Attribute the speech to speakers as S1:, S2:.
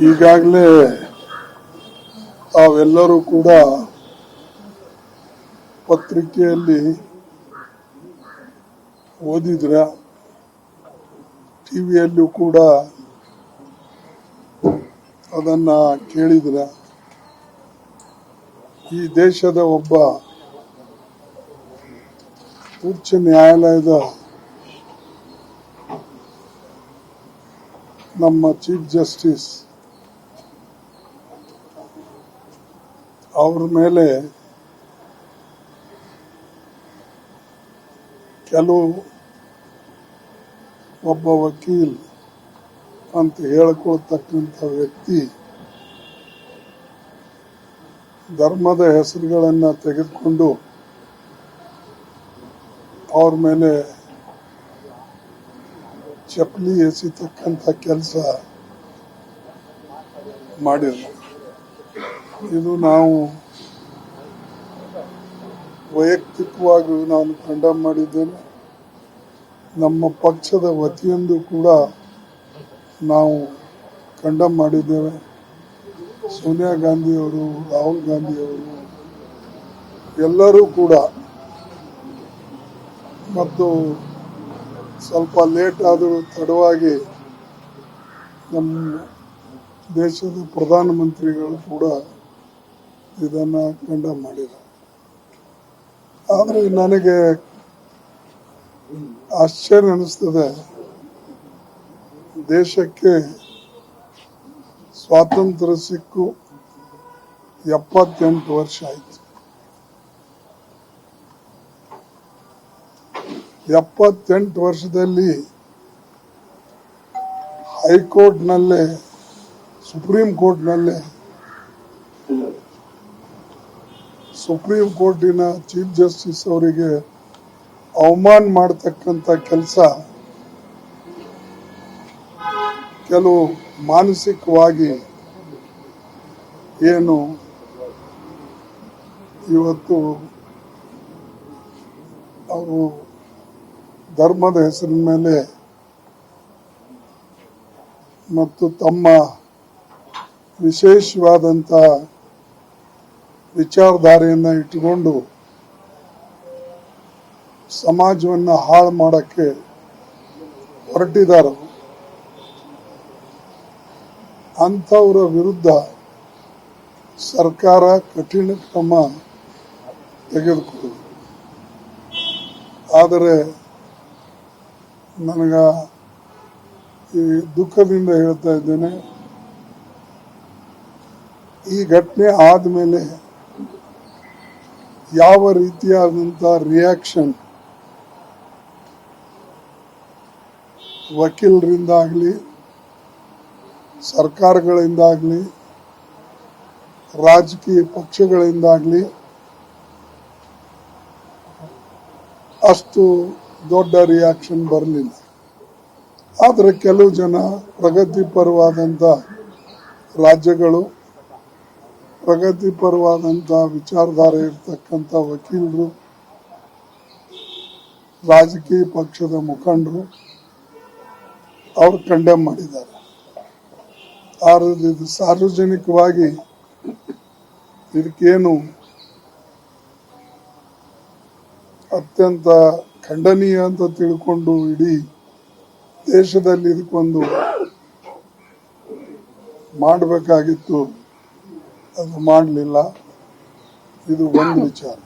S1: ಈಗಾಗಲೇ ತಾವೆಲ್ಲರೂ ಕೂಡ ಪತ್ರಿಕೆಯಲ್ಲಿ ಓದಿದ್ರ ಟಿವಿಯಲ್ಲೂ ಕೂಡ ಅದನ್ನ ಕೇಳಿದ್ರ ಈ ದೇಶದ ಒಬ್ಬ ಉಚ್ಚ ನ್ಯಾಯಾಲಯದ ನಮ್ಮ ಚೀಫ್ ಜಸ್ಟಿಸ್ ಅವ್ರ ಮೇಲೆ ಕೆಲವು ಒಬ್ಬ ವಕೀಲ್ ಅಂತ ಹೇಳ್ಕೊಳ್ತಕ್ಕಂಥ ವ್ಯಕ್ತಿ ಧರ್ಮದ ಹೆಸರುಗಳನ್ನ ತೆಗೆದುಕೊಂಡು ಅವ್ರ ಮೇಲೆ ಚಪ್ಪಲಿ ಎಸಿತಕ್ಕಂಥ ಕೆಲಸ ಮಾಡಿದ್ರು ಇದು ನಾವು ವೈಯಕ್ತಿಕವಾಗಿ ನಾನು ಖಂಡ ಮಾಡಿದ್ದೇನೆ. ನಮ್ಮ ಪಕ್ಷದ ವತಿಯಿಂದ ಕೂಡ ನಾವು ಖಂಡ ಮಾಡಿದ್ದೇವೆ. ಸೋನಿಯಾ ಗಾಂಧಿಯವರು, ರಾಹುಲ್ ಗಾಂಧಿಯವರು, ಎಲ್ಲರೂ ಕೂಡ. ಮತ್ತು ಸ್ವಲ್ಪ ಲೇಟ್ ಆದರೂ ತಡವಾಗಿ ನಮ್ಮ ದೇಶದ ಪ್ರಧಾನಮಂತ್ರಿಗಳು ಕೂಡ ಇದನ್ನ ಕಂಡಮ್ ಮಾಡಿದ್ದಾರೆ ಆದರೆ ನನಗೆ ಆಶ್ಚರ್ಯ ಅನಿಸ್ತದೆ. ದೇಶಕ್ಕೆ ಸ್ವಾತಂತ್ರ್ಯ ಸಿಕ್ಕು ಎಪ್ಪತ್ತೆಂಟು ವರ್ಷ ಆಯ್ತು. ಎಪ್ಪತ್ತೆಂಟು ವರ್ಷದಲ್ಲಿ ಹೈಕೋರ್ಟ್ನಲ್ಲೇ, ಸುಪ್ರೀಂ ಕೋರ್ಟ್ನಲ್ಲೇ ಸುಪ್ರೀಂ ಕೋರ್ಟಿನ ಚೀಫ್ ಜಸ್ಟಿಸ್ ಅವರಿಗೆ ಅವಮಾನ ಮಾಡತಕ್ಕಂಥ ಕೆಲಸ ಕೆಲವು ಮಾನಸಿಕವಾಗಿ ಏನು ಇವತ್ತು ಅವರು ಧರ್ಮದ ಹೆಸರಿನ ಮೇಲೆ ಮತ್ತು ತಮ್ಮ ವಿಶೇಷವಾದಂಥ ವಿಚಾರಧಾರೆಯನ್ನ ಇಟ್ಟುಕೊಂಡು ಸಮಾಜವನ್ನು ಹಾಳು ಮಾಡೋಕ್ಕೆ ಹೊರಟಿದ್ದಾರೆ. ಅಂಥವರ ವಿರುದ್ಧ ಸರ್ಕಾರ ಕಠಿಣ ಕ್ರಮ ತೆಗೆದುಕೊಳ್ಳುವುದು. ಆದರೆ ನನಗ ಈ ದುಃಖದಿಂದ ಹೇಳ್ತಾ ಇದ್ದೇನೆ, ಈ ಘಟನೆ ಆದಮೇಲೆ ಯಾವ ರೀತಿಯಾದಂಥ ರಿಯಾಕ್ಷನ್ ವಕೀಲರಿಂದಾಗಲಿ, ಸರ್ಕಾರಗಳಿಂದಾಗಲಿ, ರಾಜಕೀಯ ಪಕ್ಷಗಳಿಂದಾಗಲಿ ಅಷ್ಟು ದೊಡ್ಡ ರಿಯಾಕ್ಷನ್ ಬರಲಿಲ್ಲ. ಆದರೆ ಕೆಲವು ಜನ ಪ್ರಗತಿಪರವಾದಂಥ ರಾಜ್ಯಗಳು ಪ್ರಗತಿಪರವಾದಂಥ ವಿಚಾರಧಾರೆ ಇರತಕ್ಕಂತ ವಕೀಲರು, ರಾಜಕೀಯ ಪಕ್ಷದ ಮುಖಂಡರು, ಅವರು ಕಂಡೆಮ್ ಮಾಡಿದ್ದಾರೆ. ಆದ್ರೆ ಸಾರ್ವಜನಿಕವಾಗಿ ಇದಕ್ಕೇನು ಅತ್ಯಂತ ಖಂಡನೀಯ ಅಂತ ತಿಳ್ಕೊಂಡು ಇಡೀ ದೇಶದಲ್ಲಿ ಇದಕ್ಕೊಂದು ಮಾಡಬೇಕಾಗಿತ್ತು. ಅದು ಮಾಡಲಿಲ್ಲ. ಇದು ಒಂದು ವಿಚಾರ.